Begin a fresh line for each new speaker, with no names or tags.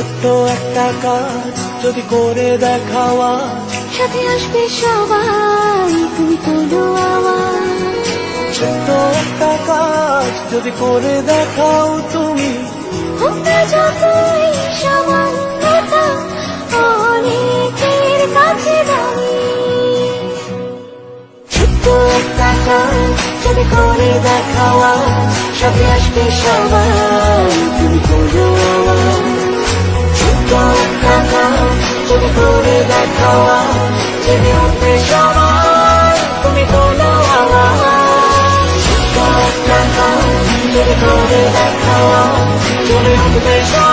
ছোট্ট একটা কাজ যদি করে দেখাও আজ।
সাথে আসবে সবাই তুমি কোনো আওয়াজ
ছোট্ট একটা কাজ যদি করে দেখাও তুমি।
যতই অনেকের কাছে দামি।
ছোট্ট একটা কাজ যদি করে দেখাও আজ সাথে আসবে সবাই। করে দেখাওয়া আজ উঠে সবাই তুমি তো যদি করে দেখাওয়া আজ উঠবে সবাই